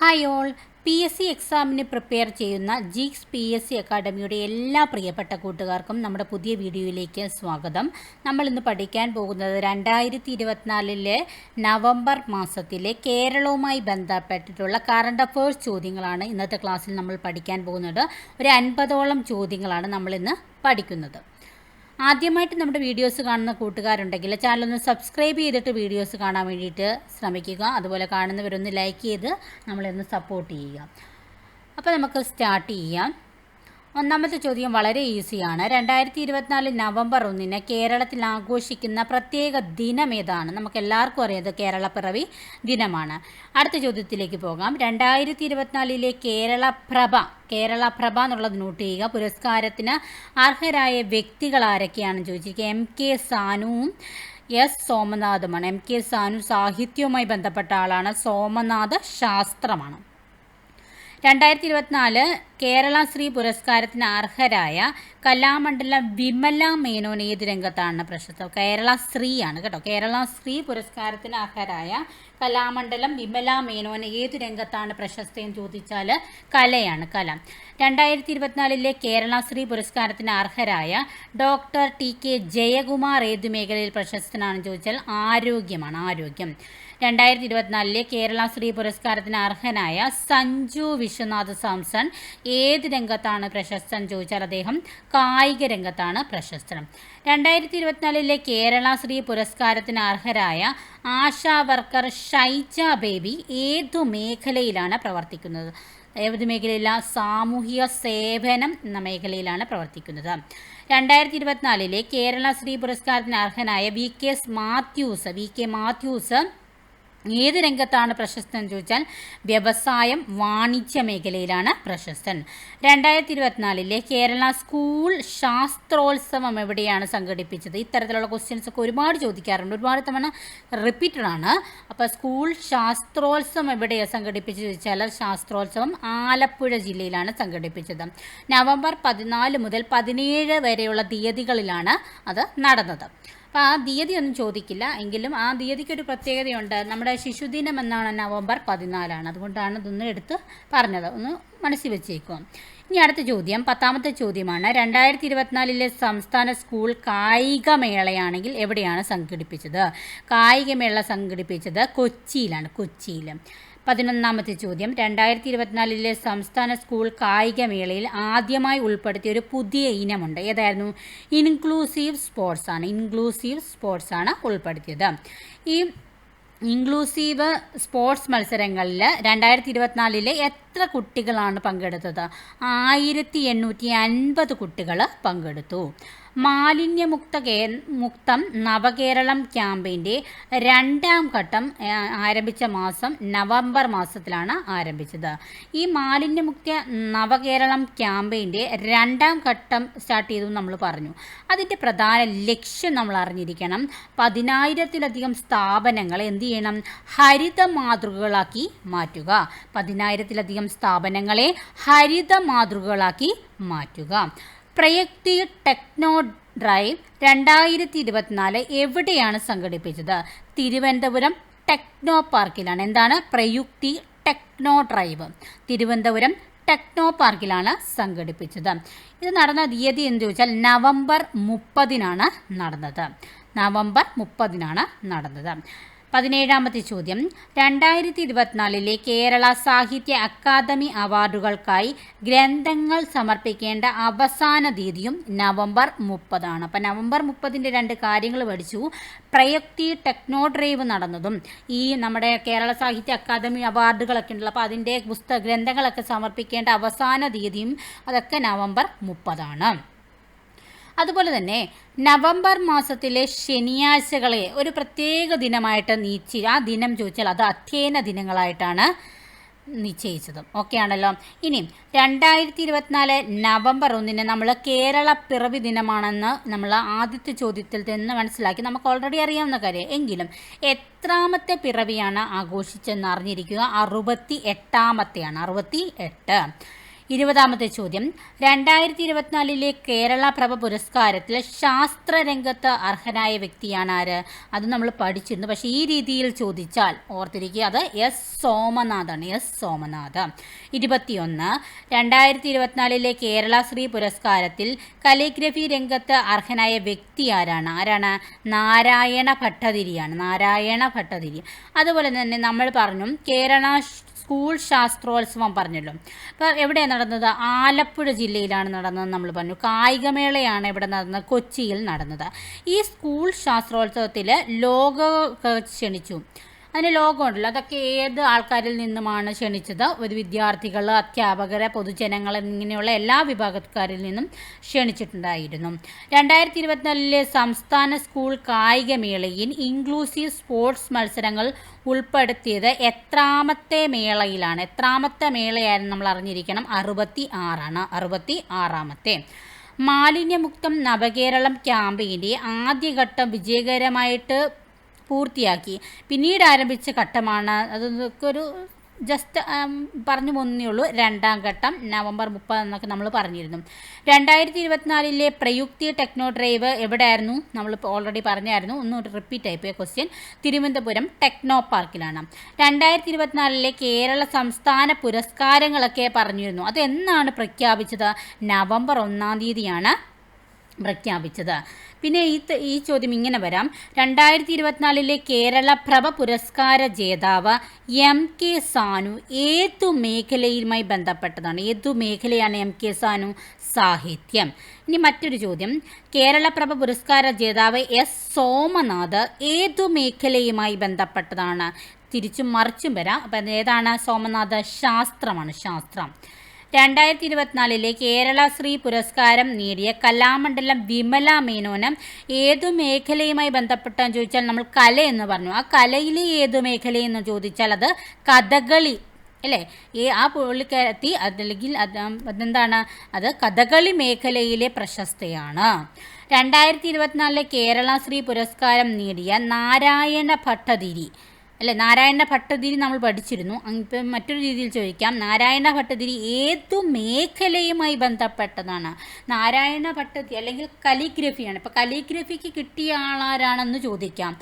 Hi all. P S C എക്സാമിന് prepare ചെയ്യുന്ന geeks P S C അക്കാഡമിയുടെ എല്ലാ പ്രിയപ്പെട്ട കൂട്ടുകാർക്കും നമ്മുടെ പുതിയ വീഡിയോയിലേക്ക് സ്വാഗതം. നമ്മൾ ഇന്ന് പഠിക്കാൻ പോകുന്നത് രണ്ടായിരത്തി ഇരുപത്തിനാലിലെ നവംബർ മാസത്തിലെ കേരളവുമായി ബന്ധപ്പെട്ടിട്ടുള്ള കറണ്ട് അഫേഴ്സ് ചോദ്യങ്ങളാണ് ഇന്നത്തെ ക്ലാസ്സിൽ നമ്മൾ പഠിക്കാൻ പോകുന്നത്. ഒരു അൻപതോളം ചോദ്യങ്ങളാണ് നമ്മളിന്ന് പഠിക്കുന്നത്. ആദ്യമായിട്ട് നമ്മുടെ വീഡിയോസ് കാണുന്ന കൂട്ടുകാരുണ്ടെങ്കിൽ ചാനലൊന്ന് സബ്സ്ക്രൈബ് ചെയ്തിട്ട് വീഡിയോസ് കാണാൻ വേണ്ടിയിട്ട് ശ്രമിക്കുക. അതുപോലെ കാണുന്നവരൊന്ന് ലൈക്ക് ചെയ്ത് നമ്മളെ ഒന്ന് സപ്പോർട്ട് ചെയ്യുക. അപ്പോൾ നമുക്ക് സ്റ്റാർട്ട് ചെയ്യാം. ഒന്നാമത്തെ ചോദ്യം വളരെ ഈസിയാണ്. രണ്ടായിരത്തി ഇരുപത്തിനാല് നവംബർ ഒന്നിന് കേരളത്തിൽ ആഘോഷിക്കുന്ന പ്രത്യേക ദിനം ഏതാണ്? നമുക്ക് എല്ലാവർക്കും അറിയാം കേരളപ്പിറവി ദിനമാണ്. അടുത്ത ചോദ്യത്തിലേക്ക് പോകാം. രണ്ടായിരത്തി ഇരുപത്തിനാലിലെ കേരളപ്രഭ കേരളപ്രഭ എന്നുള്ളത് നോട്ട് ചെയ്യുക പുരസ്കാരത്തിന് അർഹരായ വ്യക്തികൾ ആരൊക്കെയാണെന്ന് ചോദിച്ചിരിക്കുക. എം കെ സാനുവും എസ് സോമനാഥുമാണ്. എം കെ സാനു സാഹിത്യവുമായി ബന്ധപ്പെട്ട ആളാണ്. സോമനാഥ ശാസ്ത്രമാണ്. രണ്ടായിരത്തി ഇരുപത്തിനാല് കേരള ശ്രീ പുരസ്കാരത്തിന് അർഹരായ കലാമണ്ഡലം വിമല മേനോൻ ഏത് രംഗത്താണ് പ്രശസ്ത? കേരള സ്ത്രീ ആണ് കേട്ടോ. കേരള ശ്രീ പുരസ്കാരത്തിന് അർഹരായ കലാമണ്ഡലം വിമല മേനോൻ ഏത് രംഗത്താണ് പ്രശസ്തയെന്ന് ചോദിച്ചാൽ കലയാണ് കല. രണ്ടായിരത്തി ഇരുപത്തിനാലിലെ കേരള ശ്രീ പുരസ്കാരത്തിന് അർഹരായ ഡോക്ടർ ടി കെ ജയകുമാർ ഏത് മേഖലയിൽ പ്രശസ്തനാണെന്ന് ചോദിച്ചാൽ ആരോഗ്യമാണ് ആരോഗ്യം. രണ്ടായിരത്തി ഇരുപത്തിനാലിലെ കേരള ശ്രീ പുരസ്കാരത്തിന് അർഹനായ സഞ്ജു വിശ്വനാഥ് സാംസൺ ഏത് രംഗത്താണ് പ്രശസ്തൻ ചോദിച്ചാൽ അദ്ദേഹം കായിക രംഗത്താണ് പ്രശസ്തൻ. രണ്ടായിരത്തി ഇരുപത്തിനാലിലെ കേരള ശ്രീ പുരസ്കാരത്തിന് അർഹരായ ആശാ വർക്കർ ഷൈജ ബേബി ഏതു മേഖലയിലാണ് പ്രവർത്തിക്കുന്നത്? ഏത് മേഖലയിലാണ് സാമൂഹിക സേവനം എന്ന മേഖലയിലാണ് പ്രവർത്തിക്കുന്നത്. രണ്ടായിരത്തി ഇരുപത്തിനാലിലെ കേരള ശ്രീ പുരസ്കാരത്തിന് അർഹനായ V K Mathews V K Mathews ഏത് രംഗത്താണ് പ്രശസ്തൻ ചോദിച്ചാൽ വ്യവസായം വാണിജ്യ മേഖലയിലാണ് പ്രശസ്തൻ. രണ്ടായിരത്തി ഇരുപത്തിനാലിലെ കേരള സ്കൂൾ ശാസ്ത്രോത്സവം എവിടെയാണ് സംഘടിപ്പിച്ചത്? ഇത്തരത്തിലുള്ള ക്വസ്റ്റ്യൻസ് ഒക്കെ ഒരുപാട് ചോദിക്കാറുണ്ട്. ഒരുപാട് തവണ റിപ്പീറ്റഡ് ആണ്. അപ്പോൾ സ്കൂൾ ശാസ്ത്രോത്സവം എവിടെയാണ് സംഘടിപ്പിച്ചത് ചോദിച്ചാൽ ശാസ്ത്രോത്സവം ആലപ്പുഴ ജില്ലയിലാണ് സംഘടിപ്പിച്ചത്. നവംബർ പതിനാല് മുതൽ പതിനേഴ് വരെയുള്ള തീയതികളിലാണ് അത് നടന്നത്. അപ്പോൾ ആ തീയതി ഒന്നും ചോദിക്കില്ല. എങ്കിലും ആ തീയതിക്ക് ഒരു പ്രത്യേകതയുണ്ട്. നമ്മുടെ ശിശുദിനം എന്നാണ് നവംബർ പതിനാലാണ്. അതുകൊണ്ടാണ് ഇതൊന്ന് എടുത്ത് പറഞ്ഞത്. ഒന്ന് മനസ്സിൽ വെച്ചേക്കും ഇനി അടുത്ത ചോദ്യം പത്താമത്തെ ചോദ്യമാണ്. രണ്ടായിരത്തി ഇരുപത്തിനാലിലെ സംസ്ഥാന സ്കൂൾ കായികമേളയാണെങ്കിൽ എവിടെയാണ് സംഘടിപ്പിച്ചത്? കായികമേള സംഘടിപ്പിച്ചത് കൊച്ചിയിലാണ്. കൊച്ചിയിൽ. പതിനൊന്നാമത്തെ ചോദ്യം. രണ്ടായിരത്തി ഇരുപത്തിനാലിലെ സംസ്ഥാന സ്കൂൾ കായികമേളയിൽ ആദ്യമായി ഉൾപ്പെടുത്തിയ ഒരു പുതിയ ഇനമുണ്ട്. ഏതായിരുന്നു? ഇൻക്ലൂസീവ് സ്പോർട്സ് ആണ്. ഇൻക്ലൂസീവ് സ്പോർട്സ് ആണ് ഉൾപ്പെടുത്തിയത്. ഈ ഇൻക്ലൂസീവ് സ്പോർട്സ് മത്സരങ്ങളിൽ രണ്ടായിരത്തി ഇരുപത്തിനാലിലെ എത്ര കുട്ടികളാണ് പങ്കെടുത്തത്? ആയിരത്തി എണ്ണൂറ്റി അൻപത് കുട്ടികൾ പങ്കെടുത്തു. മാലിന്യമുക്ത കേ മുക്തം നവകേരളം ക്യാമ്പയിന്റെ രണ്ടാം ഘട്ടം ആരംഭിച്ച മാസം നവംബർ മാസത്തിലാണ് ആരംഭിച്ചത്. ഈ മാലിന്യമുക്ത നവകേരളം ക്യാമ്പയിന്റെ രണ്ടാം ഘട്ടം സ്റ്റാർട്ട് ചെയ്തു നമ്മൾ പറഞ്ഞു. അതിന്റെ പ്രധാന ലക്ഷ്യം നമ്മൾ അറിഞ്ഞിരിക്കണം. പതിനായിരത്തിലധികം സ്ഥാപനങ്ങൾ എന്ത് ചെയ്യണം? ഹരിത മാതൃകകളാക്കി മാറ്റുക. പതിനായിരത്തിലധികം സ്ഥാപനങ്ങളെ ഹരിത മാതൃകകളാക്കി മാറ്റുക. പ്രയുക്തി ടെക്നോ ഡ്രൈവ് രണ്ടായിരത്തി ഇരുപത്തിനാല് എവിടെയാണ് സംഘടിപ്പിച്ചത്? തിരുവനന്തപുരം ടെക്നോ പാർക്കിലാണ്. എന്താണ് Prayukti techno drive? Thiruvananthapuram techno പാർക്കിലാണ് സംഘടിപ്പിച്ചത്. ഇത് നടന്ന തീയതി എന്ന് ചോദിച്ചാൽ നവംബർ മുപ്പതിനാണ് നടന്നത്. നവംബർ മുപ്പതിനാണ് നടന്നത്. പതിനേഴാമത്തെ ചോദ്യം. രണ്ടായിരത്തി ഇരുപത്തിനാലിലെ കേരള സാഹിത്യ അക്കാദമി അവാർഡുകൾക്കായി ഗ്രന്ഥങ്ങൾ സമർപ്പിക്കേണ്ട അവസാന തീയതിയും നവംബർ മുപ്പതാണ്. അപ്പം നവംബർ മുപ്പതിന്റെ രണ്ട് കാര്യങ്ങൾ പഠിച്ചു. പ്രയക്തി ടെക്നോ ഡ്രൈവ് നടന്നതും ഈ നമ്മുടെ കേരള സാഹിത്യ അക്കാദമി അവാർഡുകളൊക്കെ ഉണ്ടല്ലോ. അപ്പോൾ അതിന്റെ പുസ്തക ഗ്രന്ഥങ്ങളൊക്കെ സമർപ്പിക്കേണ്ട അവസാന തീയതിയും അതൊക്കെ നവംബർ മുപ്പതാണ്. അതുപോലെ തന്നെ നവംബർ മാസത്തിലെ ശനിയാഴ്ചകളെ ഒരു പ്രത്യേക ദിനമായിട്ട് നീച്ചി ആ ദിനം ചോദിച്ചാൽ അത് അധ്യയന ദിനങ്ങളായിട്ടാണ് നിശ്ചയിച്ചതും. ഓക്കെ ആണല്ലോ? ഇനി രണ്ടായിരത്തി ഇരുപത്തിനാല് നവംബർ ഒന്നിന് നമ്മൾ കേരള പിറവി ദിനമാണെന്ന് നമ്മൾ ആദ്യത്തെ ചോദ്യത്തിൽ നിന്ന് മനസ്സിലാക്കി നമുക്ക് ഓൾറെഡി അറിയാവുന്ന കാര്യം. എങ്കിലും എത്രാമത്തെ പിറവിയാണ് ആഘോഷിച്ചെന്ന് അറിഞ്ഞിരിക്കുക അറുപത്തി എട്ടാമത്തെയാണ് അറുപത്തി എട്ട് ഇരുപതാമത്തെ ചോദ്യം. രണ്ടായിരത്തി ഇരുപത്തിനാലിലെ കേരള പ്രഭ പുരസ്കാരത്തിൽ ശാസ്ത്രരംഗത്ത് അർഹനായ വ്യക്തിയാണ് ആര്? അത് നമ്മൾ പഠിച്ചിരുന്നു. പക്ഷേ ഈ രീതിയിൽ ചോദിച്ചാൽ ഓർത്തിരിക്കുക അത് എസ് സോമനാഥാണ്. എസ് സോമനാഥ്. ഇരുപത്തിയൊന്ന്. രണ്ടായിരത്തി ഇരുപത്തിനാലിലെ കേരള ശ്രീ പുരസ്കാരത്തിൽ കലിഗ്രഫി രംഗത്ത് അർഹനായ വ്യക്തി ആരാണ്? ആരാണ്? നാരായണ ഭട്ടതിരിയാണ്. നാരായണ ഭട്ടതിരി. അതുപോലെ തന്നെ നമ്മൾ പറഞ്ഞു കേരള സ്കൂൾ ശാസ്ത്രോത്സവം പറഞ്ഞല്ലോ. അപ്പോൾ എവിടെയാണ് നടന്നത്? ആലപ്പുഴ ജില്ലയിലാണ് നടന്നത് നമ്മൾ പറഞ്ഞു. കായികമേളയാണ് ഇവിടെ നടന്നത് കൊച്ചിയിൽ നടന്നത്. ഈ സ്കൂൾ ശാസ്ത്രോത്സവത്തിൽ ലോക ക്ഷണിച്ചു. അതിന് ലോകമുണ്ടല്ലോ. അതൊക്കെ ഏത് ആൾക്കാരിൽ നിന്നുമാണ് ക്ഷണിച്ചത്? ഒരു വിദ്യാർത്ഥികൾ അധ്യാപകർ പൊതുജനങ്ങൾ എന്നിങ്ങനെയുള്ള എല്ലാ വിഭാഗക്കാരിൽ നിന്നും ക്ഷണിച്ചിട്ടുണ്ടായിരുന്നു. രണ്ടായിരത്തി ഇരുപത്തിനാലിലെ സംസ്ഥാന സ്കൂൾ കായികമേളയിൽ ഇൻക്ലൂസീവ് സ്പോർട്സ് മത്സരങ്ങൾ ഉൾപ്പെടുത്തിയത് എത്രാമത്തെ മേളയിലാണ്. എത്രാമത്തെ മേളയായിരുന്നു നമ്മൾ അറിഞ്ഞിരിക്കണം. അറുപത്തി ആറാണ് അറുപത്തി ആറാമത്തെ മാലിന്യമുക്തം നവകേരളം ക്യാമ്പയിന്റെ ആദ്യഘട്ടം വിജയകരമായിട്ട് പൂർത്തിയാക്കി. പിന്നീട് ആരംഭിച്ച ഘട്ടമാണ് അതൊക്കെ ഒരു ജസ്റ്റ് പറഞ്ഞു പോന്നേ ഉള്ളൂ. രണ്ടാം ഘട്ടം നവംബർ മുപ്പത് എന്നൊക്കെ നമ്മൾ പറഞ്ഞിരുന്നു. രണ്ടായിരത്തി ഇരുപത്തിനാലിലെ പ്രയുക്തി ടെക്നോ ഡ്രൈവ് എവിടെയായിരുന്നു? നമ്മൾ ഓൾറെഡി പറഞ്ഞായിരുന്നു. ഒന്ന് റിപ്പീറ്റ് ആയിപ്പോയ ക്വസ്റ്റ്യൻ തിരുവനന്തപുരം ടെക്നോ പാർക്കിലാണ് രണ്ടായിരത്തി ഇരുപത്തിനാലിലെ കേരള സംസ്ഥാന പുരസ്കാരങ്ങളൊക്കെ പറഞ്ഞിരുന്നു. അത് എന്നാണ് പ്രഖ്യാപിച്ചത്? നവംബർ ഒന്നാം തീയതിയാണ്. പ്രഖ്യാപിച്ചത്. പിന്നെ ഈ ഈ ചോദ്യം ഇങ്ങനെ വരാം. രണ്ടായിരത്തി ഇരുപത്തിനാലിലെ കേരള പ്രഭ പുരസ്കാര ജേതാവ് എം കെ സാനു ഏതു മേഖലയുമായി ബന്ധപ്പെട്ടതാണ്? ഏതു മേഖലയാണ് എം കെ സാനു സാഹിത്യം? ഇനി മറ്റൊരു ചോദ്യം. കേരള കേരളപ്രഭ പുരസ്കാര ജേതാവ് എസ് സോമനാഥ് ഏതു മേഖലയുമായി ബന്ധപ്പെട്ടതാണ്? തിരിച്ചും മറിച്ചും വരാം. അപ്പം ഏതാണ്? സോമനാഥ് ശാസ്ത്രമാണ് ശാസ്ത്രം. രണ്ടായിരത്തി ഇരുപത്തിനാലിലെ കേരള ശ്രീ പുരസ്കാരം നേടിയ കലാമണ്ഡലം വിമല മേനോന് ഏതു മേഖലയുമായി ബന്ധപ്പെട്ടാന്ന് ചോദിച്ചാൽ നമ്മൾ കല എന്ന് പറഞ്ഞു. ആ കലയിലെ ഏതു മേഖലയെന്ന് ചോദിച്ചാൽ അത് കഥകളി അല്ലേ? ഈ ആ പുള്ളിക്കാരത്തി അതല്ലെങ്കിൽ അതെന്താണ്? അത് കഥകളി മേഖലയിലെ പ്രശസ്തയാണ്. രണ്ടായിരത്തി ഇരുപത്തിനാലിലെ കേരള ശ്രീ പുരസ്കാരം നേടിയ നാരായണ ഭട്ടതിരി അല്ലെ നാരായണ ഭട്ടതിരി നമ്മൾ പഠിച്ചിരുന്നു. ഇപ്പം മറ്റൊരു രീതിയിൽ ചോദിക്കാം. നാരായണ ഭട്ടതിരി ഏതു മേഖലയുമായി ബന്ധപ്പെട്ടതാണ്? നാരായണ ഭട്ടതിരി അല്ലെങ്കിൽ കലിഗ്രഫിയാണ്. ഇപ്പോൾ കലിഗ്രഫിക്ക് കിട്ടിയ ആളാരാണെന്ന് ചോദിക്കാം.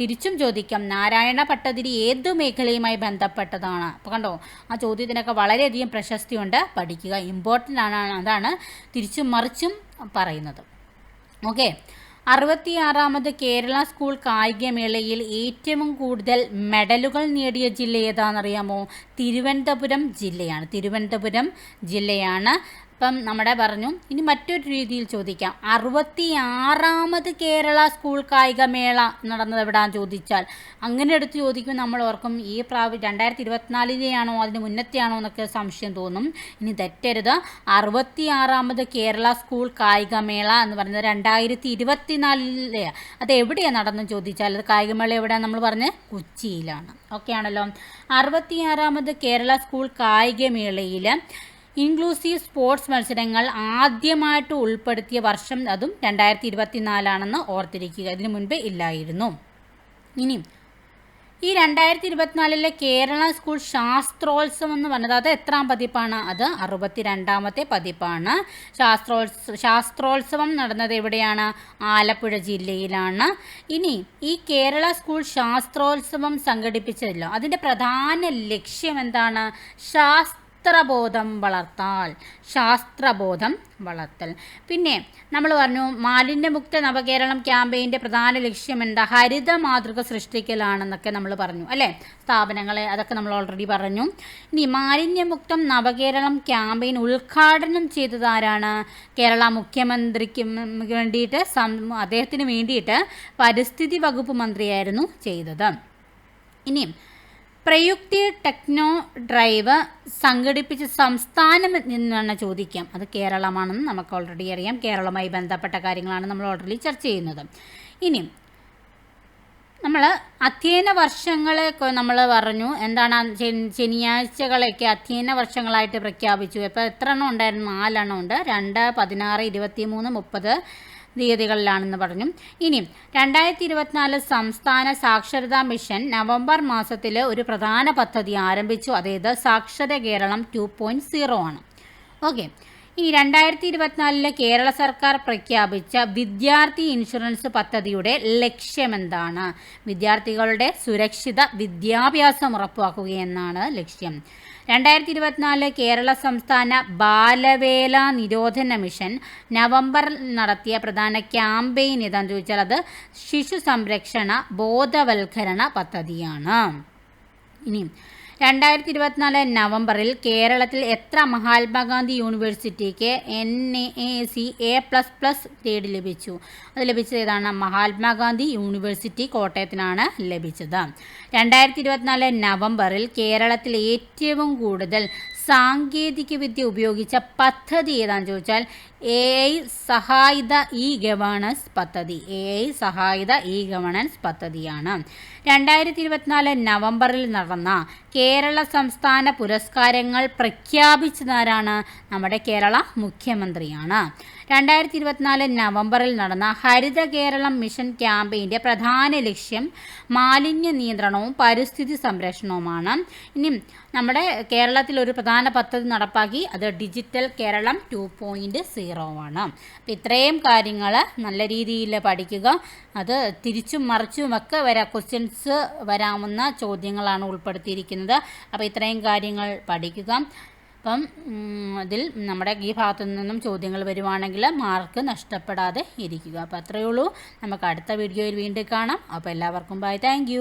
തിരിച്ചും ചോദിക്കാം. നാരായണ ഭട്ടതിരി ഏതു മേഖലയുമായി ബന്ധപ്പെട്ടതാണ്? അപ്പോൾ കണ്ടോ ആ ചോദ്യത്തിനൊക്കെ വളരെയധികം പ്രശസ്തിയുണ്ട്. പഠിക്കുക ഇമ്പോർട്ടന്റ് ആണ് അതാണ് തിരിച്ചും മറിച്ചും പറയുന്നത്. ഓക്കെ. അറുപത്തിയാറാമത് കേരള സ്കൂൾ കായികമേളയിൽ ഏറ്റവും കൂടുതൽ മെഡലുകൾ നേടിയ ജില്ല ഏതാണെന്നറിയാമോ? തിരുവനന്തപുരം ജില്ലയാണ്. തിരുവനന്തപുരം ജില്ലയാണ് ഇപ്പം നമ്മുടെ പറഞ്ഞു ഇനി മറ്റൊരു രീതിയിൽ ചോദിക്കാം. അറുപത്തി ആറാമത് കേരള സ്കൂൾ കായികമേള നടന്നത് എവിടാന്ന് ചോദിച്ചാൽ അങ്ങനെ എടുത്ത് ചോദിക്കുമ്പോൾ നമ്മൾ ഓർക്കും ഈ പ്രാവ രണ്ടായിരത്തി ഇരുപത്തിനാലിലെയാണോ അതിന് മുന്നത്തെയാണോ എന്നൊക്കെ സംശയം തോന്നും. ഇനി തെറ്റരുത്. അറുപത്തി ആറാമത് കേരള സ്കൂൾ കായികമേള എന്ന് പറയുന്നത് രണ്ടായിരത്തി ഇരുപത്തിനാലിലെ അത് എവിടെയാണ് നടന്നു ചോദിച്ചാൽ അത് കായികമേള എവിടെയാണ് നമ്മൾ പറഞ്ഞ്? കൊച്ചിയിലാണ്. ഓക്കെ ആണല്ലോ അറുപത്തിയാറാമത് കേരള സ്കൂൾ കായികമേളയിൽ ഇൻക്ലൂസീവ് സ്പോർട്സ് മത്സരങ്ങൾ ആദ്യമായിട്ട് ഉൾപ്പെടുത്തിയ വർഷം അതും രണ്ടായിരത്തി ഇരുപത്തിനാലാണെന്ന് ഓർത്തിരിക്കുക. ഇതിനു മുൻപ് ഇല്ലായിരുന്നു. ഇനി ഈ രണ്ടായിരത്തി ഇരുപത്തിനാലിലെ കേരള സ്കൂൾ ശാസ്ത്രോത്സവം എന്ന് പറഞ്ഞത് അത് എത്രാം പതിപ്പാണ്? അത് അറുപത്തി രണ്ടാമത്തെ പതിപ്പാണ്. ശാസ്ത്രോത്സവ ശാസ്ത്രോത്സവം നടന്നത് എവിടെയാണ്? ആലപ്പുഴ ജില്ലയിലാണ്. ഇനി ഈ കേരള സ്കൂൾ ശാസ്ത്രോത്സവം സംഘടിപ്പിച്ചതല്ലോ അതിന്റെ പ്രധാന ലക്ഷ്യം എന്താണ്? ശാസ്ത്ര ശാസ്ത്രബോധം വളർത്താൽ ശാസ്ത്രബോധം വളർത്തൽ. പിന്നെ നമ്മൾ പറഞ്ഞു മാലിന്യമുക്ത നവകേരളം ക്യാമ്പയിന്റെ പ്രധാന ലക്ഷ്യം എന്താ? ഹരിത മാതൃക സൃഷ്ടിക്കലാണെന്നൊക്കെ നമ്മൾ പറഞ്ഞു അല്ലേ? സ്ഥാപനങ്ങളെ അതൊക്കെ നമ്മൾ ഓൾറെഡി പറഞ്ഞു. ഇനി മാലിന്യമുക്തം നവകേരളം ക്യാമ്പയിൻ ഉദ്ഘാടനം ചെയ്തതാരാണ് കേരള മുഖ്യമന്ത്രിക്ക് വേണ്ടിയിട്ട് അദ്ദേഹത്തിന് വേണ്ടിയിട്ട് പരിസ്ഥിതി വകുപ്പ് മന്ത്രിയായിരുന്നു ചെയ്തത്. ഇനിയും പ്രയുക്തി ടെക്നോ ഡ്രൈവ് സംഘടിപ്പിച്ച സംസ്ഥാനം നിന്നാണ് ചോദിക്കാം. അത് കേരളമാണെന്ന് നമുക്ക് ഓൾറെഡി അറിയാം. കേരളവുമായി ബന്ധപ്പെട്ട കാര്യങ്ങളാണ് നമ്മൾ ഓൾറെഡി ചർച്ച ചെയ്യുന്നത്. ഇനി നമ്മൾ അധ്യയന വർഷങ്ങളെ നമ്മൾ പറഞ്ഞു. എന്താണ് ശനിയാഴ്ചകളൊക്കെ അധ്യയന വർഷങ്ങളായിട്ട് പ്രഖ്യാപിച്ചു. ഇപ്പോൾ എത്ര എണ്ണം ഉണ്ടായിരുന്നു? നാലെണ്ണം ഉണ്ട്. രണ്ട് പതിനാറ് ഇരുപത്തി മൂന്ന് മുപ്പത് തീയതികളിലാണെന്ന് പറഞ്ഞു. ഇനി രണ്ടായിരത്തി ഇരുപത്തിനാല് സംസ്ഥാന സാക്ഷരതാ മിഷൻ നവംബർ മാസത്തിൽ ഒരു പ്രധാന പദ്ധതി ആരംഭിച്ചു. അതായത് Saakshara Keralam two point zero ആണ്. ഓക്കെ. ഇനി രണ്ടായിരത്തി ഇരുപത്തിനാലിലെ കേരള സർക്കാർ പ്രഖ്യാപിച്ച വിദ്യാർത്ഥി ഇൻഷുറൻസ് പദ്ധതിയുടെ ലക്ഷ്യമെന്താണ് വിദ്യാർത്ഥികളുടെ സുരക്ഷിത വിദ്യാഭ്യാസം ഉറപ്പാക്കുകയെന്നാണ് ലക്ഷ്യം. രണ്ടായിരത്തി ഇരുപത്തിനാല് കേരള സംസ്ഥാന ബാലവേല നിരോധന മിഷൻ നവംബറിൽ നടത്തിയ പ്രധാന ക്യാമ്പയിൻ ഏതാണെന്ന് ചോദിച്ചാൽ അത് ശിശു സംരക്ഷണ ബോധവൽക്കരണ പദ്ധതിയാണ്. ഇനി രണ്ടായിരത്തി ഇരുപത്തിനാല് നവംബറിൽ കേരളത്തിൽ എത്ര Mahatma Gandhi യൂണിവേഴ്സിറ്റിക്ക് N A C A plus plus grade ലഭിച്ചു? അത് ലഭിച്ചത് ഏതാണ്? മഹാത്മാഗാന്ധി യൂണിവേഴ്സിറ്റി കോട്ടയത്തിനാണ് ലഭിച്ചത്. രണ്ടായിരത്തി ഇരുപത്തിനാല് നവംബറിൽ കേരളത്തിൽ ഏറ്റവും കൂടുതൽ സാങ്കേതിക വിദ്യ ഉപയോഗിച്ച പദ്ധതി ഏതാണെന്ന് ചോദിച്ചാൽ എ ഐ സഹായിത ഇ ഗവേണൻസ് പദ്ധതി. എ ഐ സഹായിത ഇ ഗവേണൻസ് പദ്ധതിയാണ്. രണ്ടായിരത്തി ഇരുപത്തിനാല് നവംബറിൽ നടന്ന കേരള സംസ്ഥാന പുരസ്കാരങ്ങൾ പ്രഖ്യാപിച്ചതാരാണ്? നമ്മുടെ കേരള മുഖ്യമന്ത്രിയാണ്. രണ്ടായിരത്തി ഇരുപത്തിനാല് നവംബറിൽ നടന്ന ഹരിത കേരളം മിഷൻ ക്യാമ്പയിന്റെ പ്രധാന ലക്ഷ്യം മാലിന്യ നിയന്ത്രണവും പരിസ്ഥിതി സംരക്ഷണവുമാണ്. ഇനി നമ്മുടെ കേരളത്തിൽ ഒരു പ്രധാന പദ്ധതി നടപ്പാക്കി അത് digital Keralam two point zero ആണ്. അപ്പം ഇത്രയും കാര്യങ്ങൾ നല്ല രീതിയിൽ പഠിക്കുക. അത് തിരിച്ചും മറിച്ചും ഒക്കെ വരാ. ക്വസ്റ്റ്യൻസ് വരാവുന്ന ചോദ്യങ്ങളാണ് ഉൾപ്പെടുത്തിയിരിക്കുന്നത്. അപ്പോൾ ഇത്രയും കാര്യങ്ങൾ പഠിക്കുക. അപ്പം ഇതിൽ നമ്മുടെ ഈ ഭാഗത്തു നിന്നും ചോദ്യങ്ങൾ വരുവാണെങ്കിൽ മാർക്ക് നഷ്ടപ്പെടാതെ ഇരിക്കുക. അപ്പോൾ അത്രയേ ഉള്ളൂ. നമുക്ക് അടുത്ത വീഡിയോയിൽ വീണ്ടും കാണാം. അപ്പോൾ എല്ലാവർക്കും ബൈ താങ്ക്